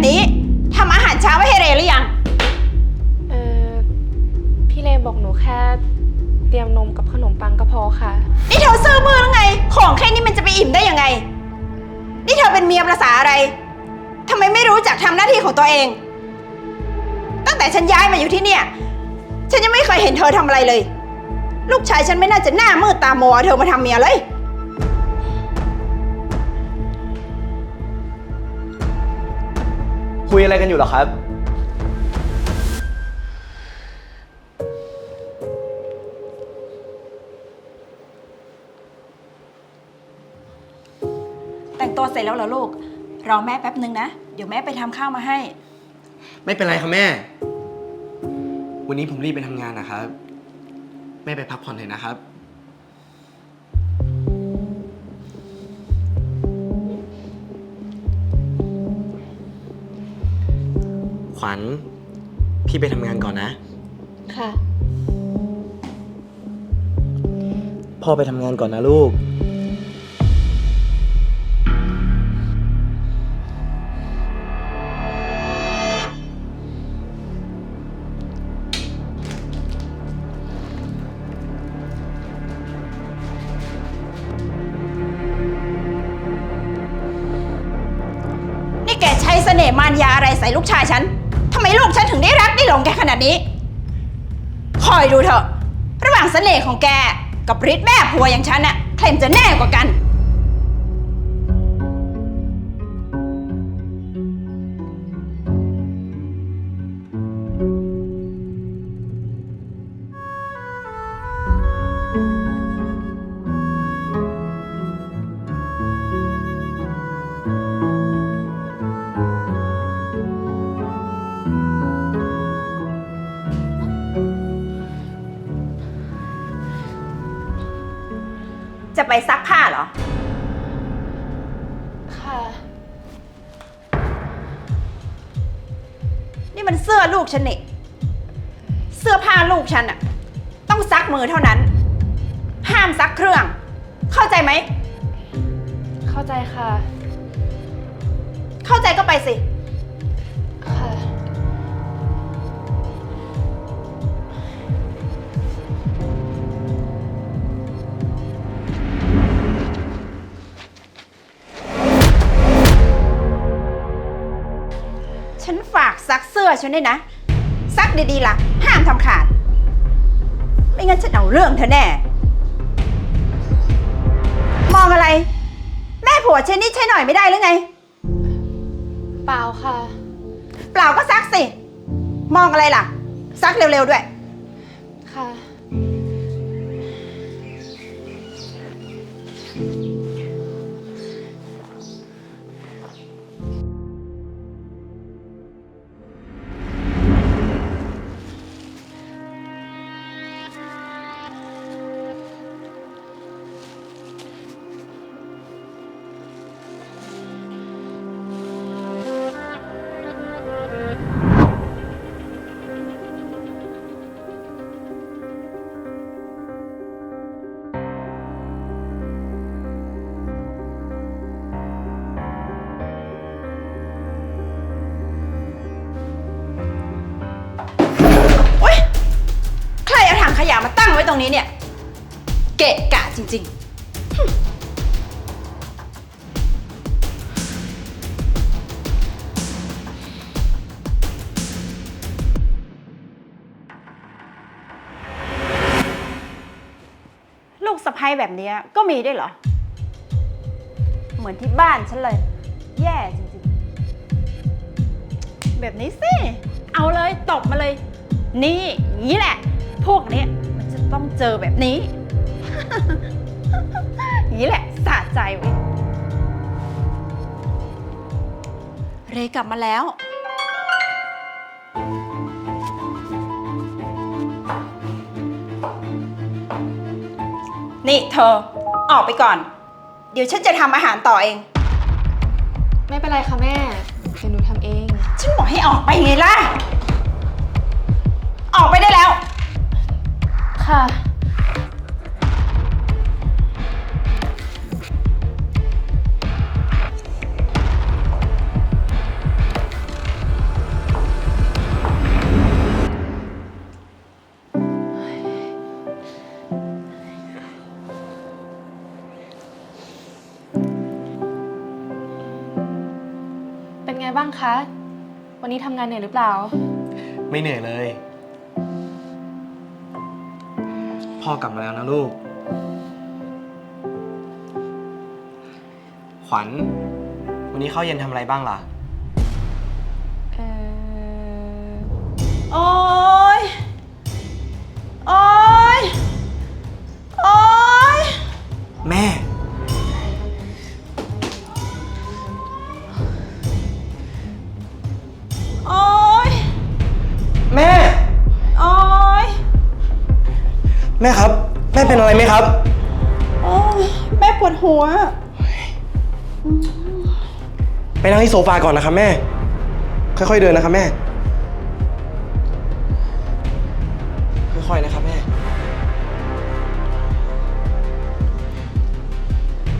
แบบนี้ทำอาหารเช้าไว้ให้เรหรือยัง เออพี่เลบอกหนูแค่ เตรียมนมกับขนมปังก็พอค่ะ นี่เธอซื้อมือหรือไง ของแค่นี้มันจะไปอิ่มได้ยังไง นี่เธอเป็นเมียภาษาอะไรทำไมไม่รู้จักทำหน้าที่ของตัวเอง ตั้งแต่ฉันย้ายมาอยู่ที่เนี่ย ฉันยังไม่เคยเห็นเธอทำอะไรเลย ลูกชายฉันไม่น่าจะหน้ามืดตามัวเอาเธอมาทำเมียเลย คุยอะไรกันอยู่เหรอครับ แต่งตัวเสร็จแล้วเหรอลูก รอแม่แป๊บนึงนะ เดี๋ยวแม่ไปทำข้าวมาให้ ไม่เป็นไรครับแม่ วันนี้ผมรีบไปทำงานนะครับ แม่ไปพักผ่อนเถอะนะครับ ขวัญ พี่ไปทำงานก่อนนะ ค่ะ พ่อไปทำงานก่อนนะลูก นี่แกใช้เสน่ห์มารยาอะไรใส่ลูกชายฉันทำไม ลูกฉันถึงได้รักได้หลงแกขนาดนี้ คอยดูเถอะ ระหว่างเสน่ห์ของแกกับฤทธิ์แม่ผัวอย่างฉันน่ะใครมันจะแน่กว่ากัน ไปซักผ้าเหรอ ค่ะ นี่มันเสื้อลูกฉันนี่เสื้อผ้าลูกฉันอะต้องซักมือเท่านั้น ห้ามซักเครื่อง เข้าใจไหม เข้าใจค่ะ เข้าใจก็ไปสิ ฉันด้วยนะ ซักดีๆล่ะ ห้ามทำขาด ไม่งั้นฉันเอาเรื่องเธอแน่ มองอะไร แม่ผัวฉันนี่ใช่หน่อยไม่ได้หรือไง เปล่าค่ะ เปล่าก็ซักสิ มองอะไรล่ะ ซักเร็วๆด้วย ค่ะ ตรงนี้เนี่ย เกะกะจริง ๆ ลูกสะพ้ยแบบเนี้ยก็มีด้วยเหรอ เหมือนที่บ้านฉันเลย แย่จริงๆ แบบนี้สิ เอาเลยตบมาเลย นี่อย่างนี้แหละ พวกเนี้ย ต้องเจอแบบนี้ อย่างนี้แหละสะใจเว้ยเรกลับมาแล้ว นี่เธอ ออกไปก่อน เดี๋ยวฉันจะทำอาหารต่อเอง ไม่เป็นไรค่ะแม่เดี๋ยวหนูทำเอง ฉันบอกให้ออกไปไงล่ะ ออกไปได้แล้ว ค่ะ เป็นไงบ้างคะ วันนี้ทำงานเหนื่อยหรือเปล่า ไม่เหนื่อยเลย พ่อกลับมาแล้วนะลูก ขวัญ วันนี้เข้าเย็นทำอะไรบ้างล่ะ เออโอ๊ย โอ๊ย โอ๊ย แม่ แม่ครับ แม่เป็นอะไรไหมครับ โอ๊ยแม่ปวดหัว ไปนั่งที่โซฟาก่อนนะครับแม่ ค่อยๆเดินนะครับแม่ ค่อยๆนะครับแม่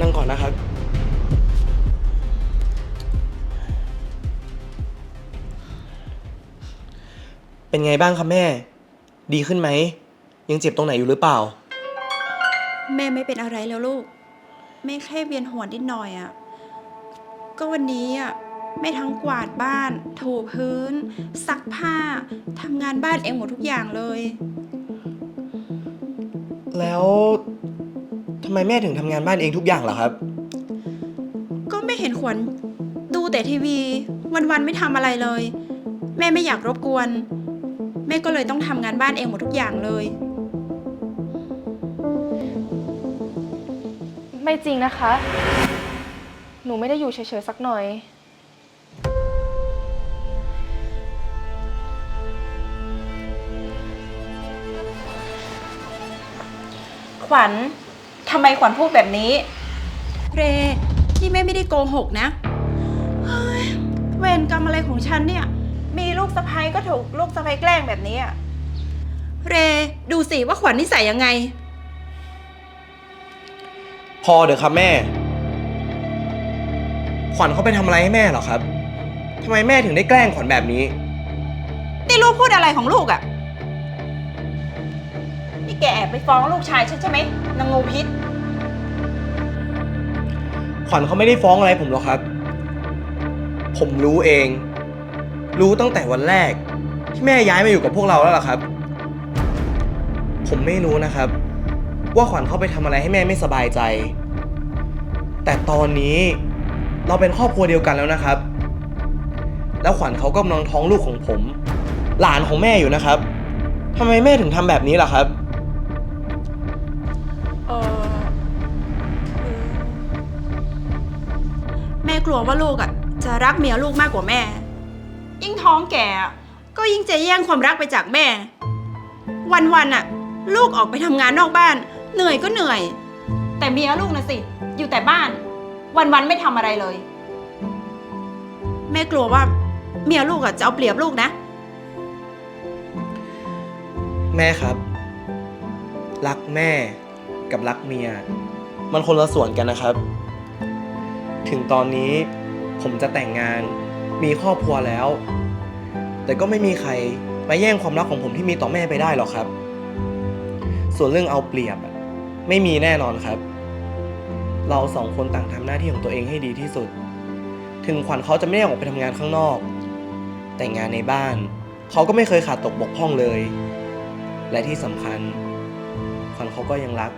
นั่งก่อนนะครับ เป็นไงบ้างครับแม่ ดีขึ้นไหม ยังเจ็บตรงไหนอยู่หรือเปล่า แม่ไม่เป็นอะไรแล้วลูก แม่แค่เวียนหัวนิดหน่อยอะ่ะ ก็วันนี้อะแม่ทั้งกวาดบ้าน ถูพื้น ซักผ้าทำงานบ้านเองหมดทุกอย่างเลย แล้วทำไมแม่ถึงทำงานบ้านเองทุกอย่างล่ะครับ ก็ไม่เห็นขวัญดูแต่ทีวีวันๆไม่ทำอะไรเลย แม่ไม่อยากรบกวน แม่ก็เลยต้องทำงานบ้านเองหมดทุกอย่างเลย ไม่จริงนะคะ หนูไม่ได้อยู่เฉยๆสักหน่อย ขวัญทำไมขวัญพูดแบบนี้ เรนี่แม่ไม่ได้โกหกนะเฮ้ยเวรกรรมอะไรของฉันเนี่ย มีลูกสะใภ้ก็ถูกลูกสะใภ้แกล้งแบบนี้อะเรดูสิว่าขวัญนิสัยยังไงพ อเถอะครับแม่ ขวัญเขาไปทำอะไรให้แม่เหรอครับทำไมแม่ถึงได้แกล้งขวัญแบบนี้ นี่ลูกพูดอะไรของลูกอะ่ะ นี่แกแอบไปฟ้องลูกชายฉันใช่ไหมนางงูพิษ ขวัญเขาไม่ได้ฟ้องอะไรผมหรอกครับ ผมรู้เอง รู้ตั้งแต่วันแรก ที่แม่ย้ายมาอยู่กับพวกเราแล้วล่ะครับ ผมไม่รู้นะครับ ว่าขวัญเขาไปทำอะไรให้แม่ไม่สบายใจ แต่ตอนนี้เราเป็นครอบครัวเดียวกันแล้วนะครับ แล้วขวัญเขากำลังท้องลูกของผม หลานของแม่อยู่นะครับทำไมแม่ถึงทำแบบนี้ล่ะครับ เออคือแม่กลัวว่าลูกอะ จะรักเมียลูกมากกว่าแม่ ยิ่งท้องแก่อะก็ยิ่งจะแย่งความรักไปจากแม่ วันๆอะ ลูกออกไปทำงานนอกบ้าน เหนื่อยก็เหนื่อย แต่เมียลูกนะสิ อยู่แต่บ้าน วันๆไม่ทำอะไรเลย แม่กลัวว่า เมียลูกอะจะเอาเปรียบลูกนะ แม่ครับ รักแม่กับรักเมีย มันคนละส่วนกันนะครับ ถึงตอนนี้ผมจะแต่งงานมีครอบครัวแล้ว แต่ก็ไม่มีใครมาแย่งความรักของผมที่มีต่อแม่ไปได้หรอกครับ ส่วนเรื่องเอาเปรียบอะไม่มีแน่นอนครับ เราสองคนต่างทำหน้าที่ของตัวเองให้ดีที่สุด ถึงขวัญเขาจะไม่ได้ออกไปทำงานข้างนอก แต่งานในบ้าน เขาก็ไม่เคยขาดตกบกพร่องเลย และที่สำคัญ ขวัญเขาก็ยังรัก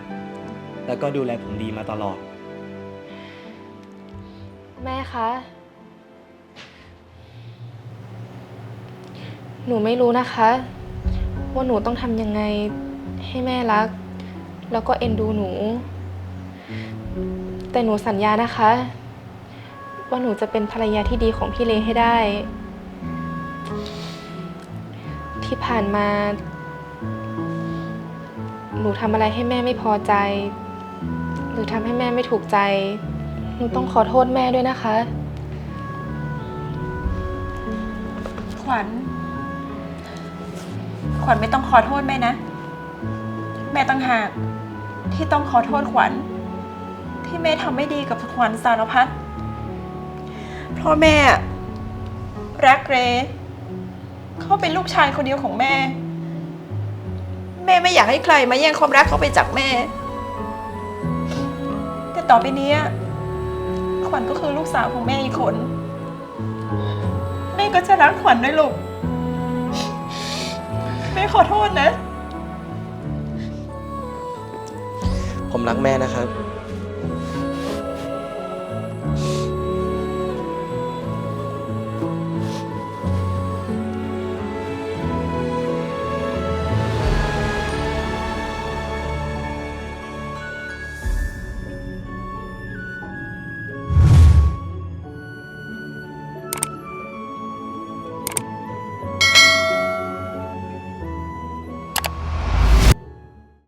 แล้วก็ดูแลผมดีมาตลอด แม่คะ หนูไม่รู้นะคะ ว่าหนูต้องทำยังไงให้แม่รัก แล้วก็เอ็นดูหนู แต่หนูสัญญานะคะ ว่าหนูจะเป็นภรรยาที่ดีของพี่เลให้ได้ ที่ผ่านมา หนูทำอะไรให้แม่ไม่พอใจ หรือทำให้แม่ไม่ถูกใจ หนูต้องขอโทษแม่ด้วยนะคะ ขวัญ ขวัญไม่ต้องขอโทษแม่นะ แม่ตั้งหากที่ต้องขอโทษขวัญ ที่แม่ทำไม่ดีกับขวัญสารพัดเพราะแม่รักเรเขาเป็นลูกชายคนเดียวของแม่ แม่ไม่อยากให้ใครมาแย่งความรักเขาไปจากแม่ แต่ต่อไปนี้ขวัญก็คือลูกสาวของแม่อีกคน แม่ก็จะรักขวัญด้วยลูก แม่ขอโทษนะ ผมรักแม่นะครับ